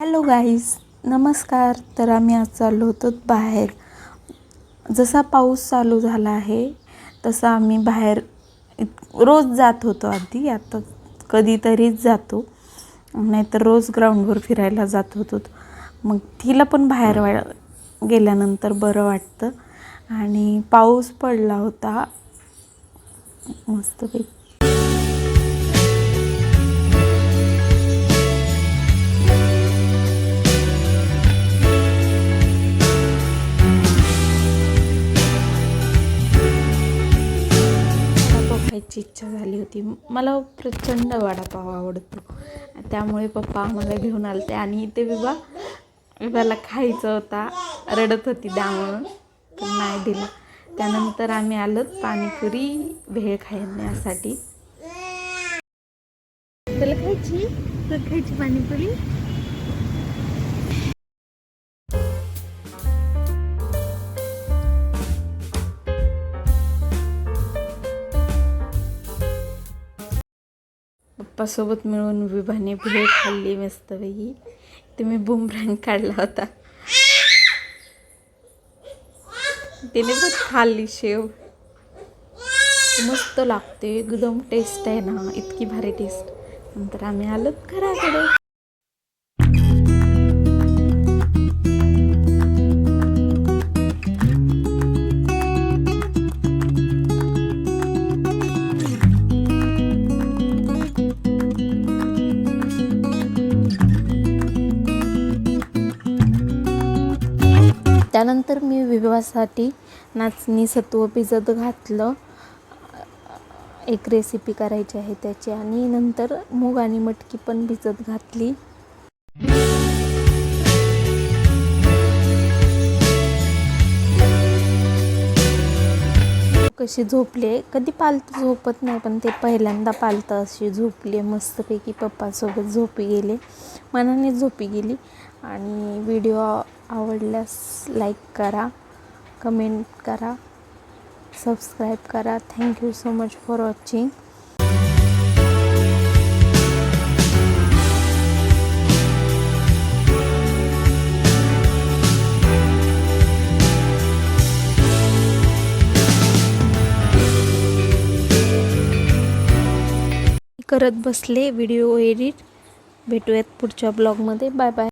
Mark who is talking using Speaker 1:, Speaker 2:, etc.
Speaker 1: Hello guys नमस्कार. तर आम्ही आज चाललो होतो बाहेर. जसा पाऊस चालू झाला आहे तसा आम्ही बाहेर रोज जात होतो आधी. आता कधीतरीच जातो. नाहीतर रोज ग्राउंडवर फिरायला जात होतो. मग तिला पण बाहेर वा गेल्यानंतर बरं वाटतं. आणि पाऊस पडला होता. मस्तपैकी खायची इच्छा झाली होती. मला प्रचंड वडापाव आवडतो. त्यामुळे पप्पा आम्हाला घेऊन आले आणि इथे विबा विवाला खायचं होता. रडत होती त्यामुळं पण नाही दिलं. त्यानंतर आम्ही आलोत पाणीपुरी भेळ खाण्यासाठी.
Speaker 2: तुला खायची? तुला खायची पाणीपुरी?
Speaker 1: पप्पासोबत मिळून विभाने भेळ खाल्ली मस्तपैकी तुम्ही बुमरांग काढला होता. तिने पण खाल्ली शेव. मस्त लागते. एकदम टेस्ट आहे ना. इतकी भारी टेस्ट नंतर आम्ही आलोत घराकडे. त्यानंतर मी विवाहासाठी नाचणी सत्व भिजत घातलं. एक रेसिपी करायची आहे त्याची आणि नंतर मूग आणि मटकी पण भिजत घातली. कशी झोपले कधी पालतं झोपत नाही पण ते पहिल्यांदा पालतं अशी झोपली मस्तपैकी पप्पासोबत झोपी गेले. मनाने झोपी गेली. आणि व्हिडिओ आवडल्यास लाईक करा कमेंट करा सबस्क्राईब करा. Thank you so much for watching करत बसले व्हिडिओ एडिट. भेटूयात पुढच्या ब्लॉगमध्ये. Bye bye.